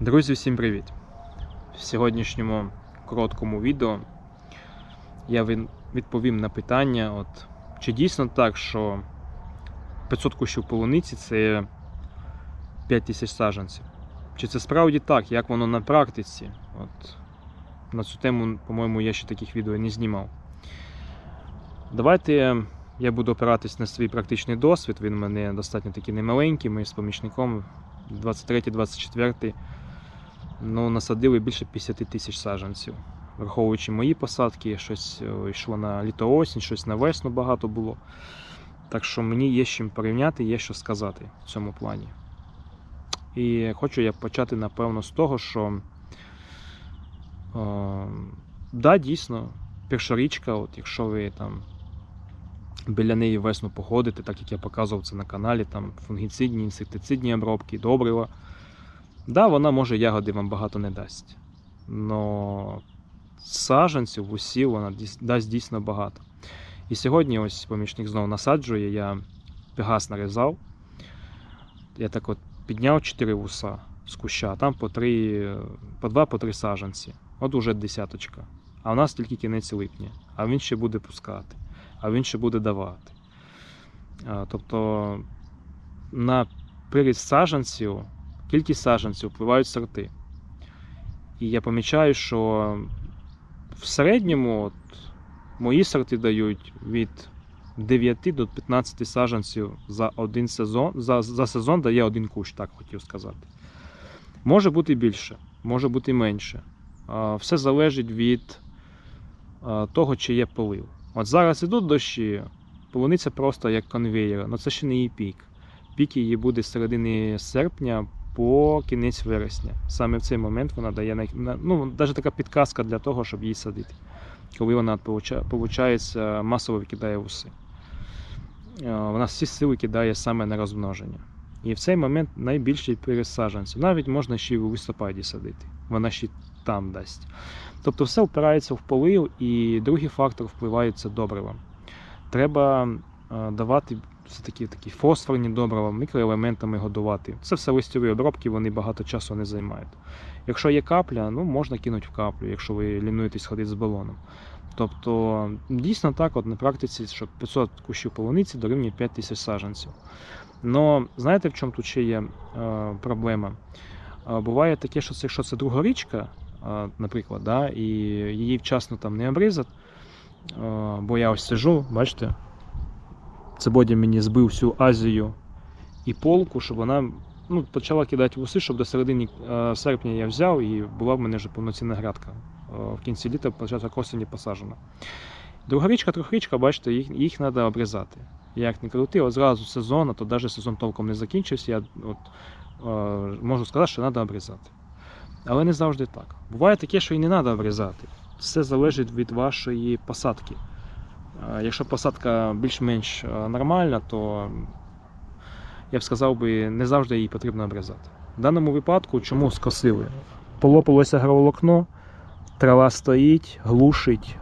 Друзі, всім привіт! В сьогоднішньому короткому відео я відповім на питання, от, чи дійсно так, що 500 кущів полуниці це 5 тисяч саджанців? Чи це справді так, як воно на практиці? От, на цю тему, по-моєму, я ще таких відео не знімав. Давайте я буду опиратись на свій практичний досвід. Він у мене достатньо такий немаленький. Ми з помічником 23-24 ну, насадили більше 50 тисяч саджанців. Враховуючи мої посадки, щось е, йшло на літо осінь, щось на весну багато було. Так що мені є з чим порівняти, є що сказати в цьому плані. І хочу я почати, напевно, з того, що е, да, дійсно, перша річка, от якщо ви там біля неї весну походите, так як я показував це на каналі, там фунгіцидні, інсектицидні обробки, добрива. Да, вона може ягоди вам багато не дасть. Но саджанців в вона дасть дійсно багато. І сьогодні ось помічник знову насаджує, я пегас нарізав. Я так от підняв 4 вуса з куща, там по 3, по 2 по 3 саджанці. От уже десяточка. А у нас тільки кінець липня, а він ще буде пускати, а він ще буде давати. Тобто на приріст саджанців кількість саджанців впливають сорти. І я помічаю, що в середньому от, мої сорти дають від 9 до 15 саджанців за один сезон. За, за сезон дає один кущ, так хотів сказати. Може бути більше, може бути менше. Все залежить від того, чи є полив. От зараз ідуть дощі, полуниця просто як конвейер, але це ще не її пік. Пік її буде з середини серпня по кінець вересня. Саме в цей момент вона дає ну, навіть така підказка для того, щоб її садити. Коли вона виходить, масово викидає вуси. Е, Вона всі сили кидає саме на розмноження. І в цей момент найбільший приріст саджанців. Навіть можна ще й у листопаді садити. Вона ще там дасть. Тобто все впирається в полив, і другий фактор впливає це добрива. Треба е, давати все-таки такі фосфорні добрива, мікроелементами годувати. Це все листові обробки, вони багато часу не займають. Якщо є капля, ну можна кинути в каплю, якщо ви лінуєтесь ходити з балоном. Тобто, дійсно так, от на практиці, що 500 кущів полуниці дорівнює 5 тисяч саджанців. Но знаєте, в чому тут ще є е, проблема? Е, буває таке, що це, якщо це другорічка, е, наприклад, да, і її вчасно там не обрізать, е, бо я ось сижу, бачите, це Бодя мені збив всю Азію і полку, щоб вона ну, почала кидати вуси, щоб до середини е, серпня я взяв і була в мене вже повноцінна грядка. Е, В кінці літа, початок осені посаджена. Другорічка, трьохрічка, бачите, їх, їх треба обрізати. Як не крути, от зразу сезон, а то навіть сезон толком не закінчився, я от, е, можу сказати, що треба обрізати. Але не завжди так. Буває таке, що і не треба обрізати. Все залежить від вашої посадки. Е, Якщо посадка більш-менш е, нормальна, то я б сказав би, не завжди її потрібно обрізати. В даному випадку, чому скосили? Полопалося агроволокно, трава стоїть, глушить,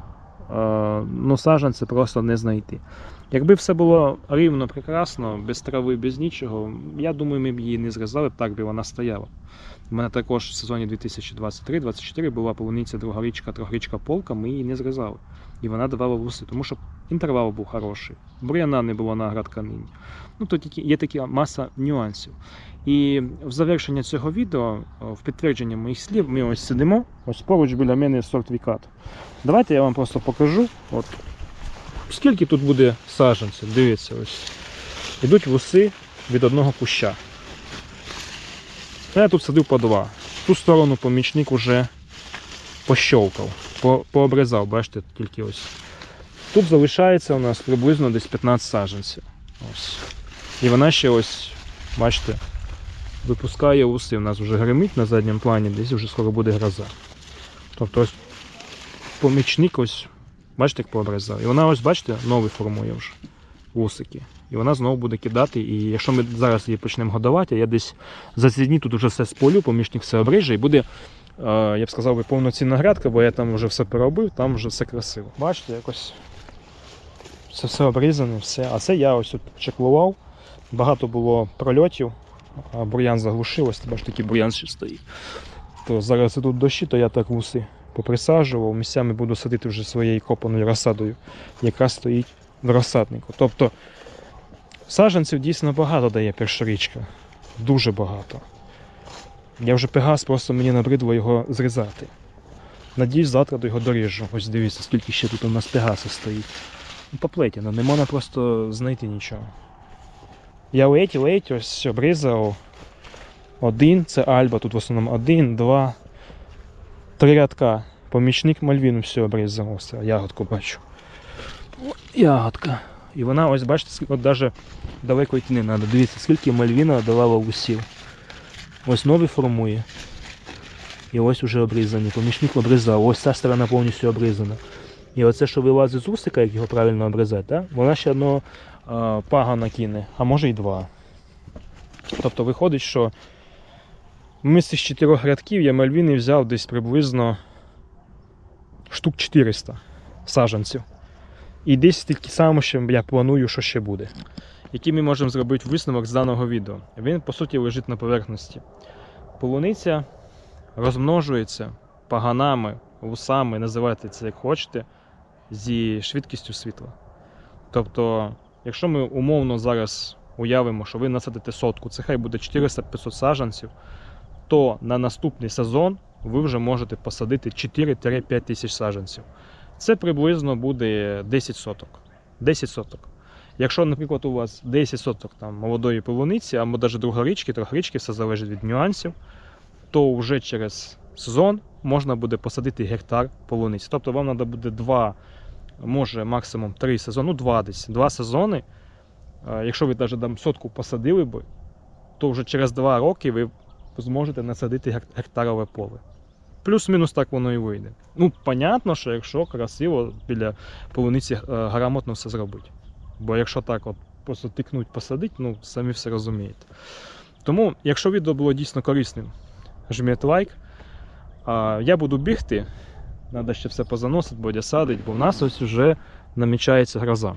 е, ну саджанці просто не знайти. Якби все було рівно, прекрасно, без трави, без нічого, я думаю, ми б її не зрізали, так би вона стояла. У мене також в сезоні 2023-2024 була полуниця другорічка, трьохрічка полка, ми її не зрізали. І вона давала вуси, тому що інтервал був хороший. Бур'яна не було на градканині. Ну, тут є така маса нюансів. І в завершення цього відео, в підтвердження моїх слів, ми ось сидимо, ось поруч біля мене сорт Вікат. Давайте я вам просто покажу. От. Скільки тут буде саджанців? Дивіться, ось. Ідуть вуси від одного куща. Я тут садив по два. Ту сторону помічник уже пощовкав, по, пообрізав, бачите, тільки ось. Тут залишається у нас приблизно десь 15 саджанців. Ось. І вона ще ось, бачите, випускає уси. У нас вже гримить на задньому плані, десь вже скоро буде гроза. Тобто ось помічник ось, бачите, як пообрізав. І вона ось, бачите, новий формує вже усики. І вона знову буде кидати. І якщо ми зараз її почнемо годувати, я десь за ці дні тут вже все сполю, помічник все обриже і буде, я б сказав, повноцінна грядка, бо я там вже все переробив, там вже все красиво. Бачите, якось це все обрізане, все. А це я ось тут чеклував. Багато було прольотів. а бур'ян заглушив, ось бачиш, такий бур'ян ще стоїть. То зараз ідуть дощі, то я так вуси поприсаджував, місцями буду садити вже своєю копаною розсадою, яка стоїть в розсаднику. Тобто саджанців дійсно багато дає першорічка. Дуже багато. Я вже пегас, просто мені набридло його зрізати. Надіюсь, завтра до його доріжу. Ось дивіться, скільки ще тут у нас пегаса стоїть. Ну, Поплетіна, не можна просто знайти нічого. Я ледь, ледь ось обрізав. Один, це Альба, тут в основному один, два, три рядка. Помічник Мальвіну все обрізав. Ось ягодку бачу. Ягодка. І вона, ось бачите, от навіть далеко йти не треба. Дивіться, скільки Мальвіна давала усів. Ось нові формує. І ось уже обрізані. Помічник обрізав. Ось ця сторона повністю обрізана. І оце, що вилазить з усика, як його правильно обрізати, вона ще одного е, пагана кине, а може й два. Тобто виходить, що вмісті з чотирьох рядків я мальвіни взяв десь приблизно штук 400 саджанців. І десь стільки само, що я планую, що ще буде. Який ми можемо зробити висновок з даного відео? Він, по суті, лежить на поверхності. Полуниця розмножується паганами, вусами, називайте це як хочете, зі швидкістю світла. Тобто, якщо ми умовно зараз уявимо, що ви насадите сотку, це хай буде 400-500 саджанців, то на наступний сезон ви вже можете посадити 4-5 тисяч саджанців. Це приблизно буде 10 соток. 10 соток. Якщо, наприклад, у вас 10 соток там, молодої полуниці, або навіть другорічки, трьохрічки, все залежить від нюансів, то вже через сезон можна буде посадити гектар полуниці. Тобто вам треба буде 2, може максимум 3 сезони, ну 2 десь, 2 сезони. Якщо ви навіть там сотку посадили би, то вже через 2 роки ви зможете насадити гектарове поле. Плюс-мінус так воно і вийде. Ну, понятно, що якщо красиво біля полуниці е, грамотно все зробити. Бо якщо так от просто тикнуть, посадить, ну самі все розумієте. Тому, якщо відео було дійсно корисним, жміть лайк. А я буду бігти. Треба ще все позаносити, Бодя садить, бо в нас ось вже намічається гроза.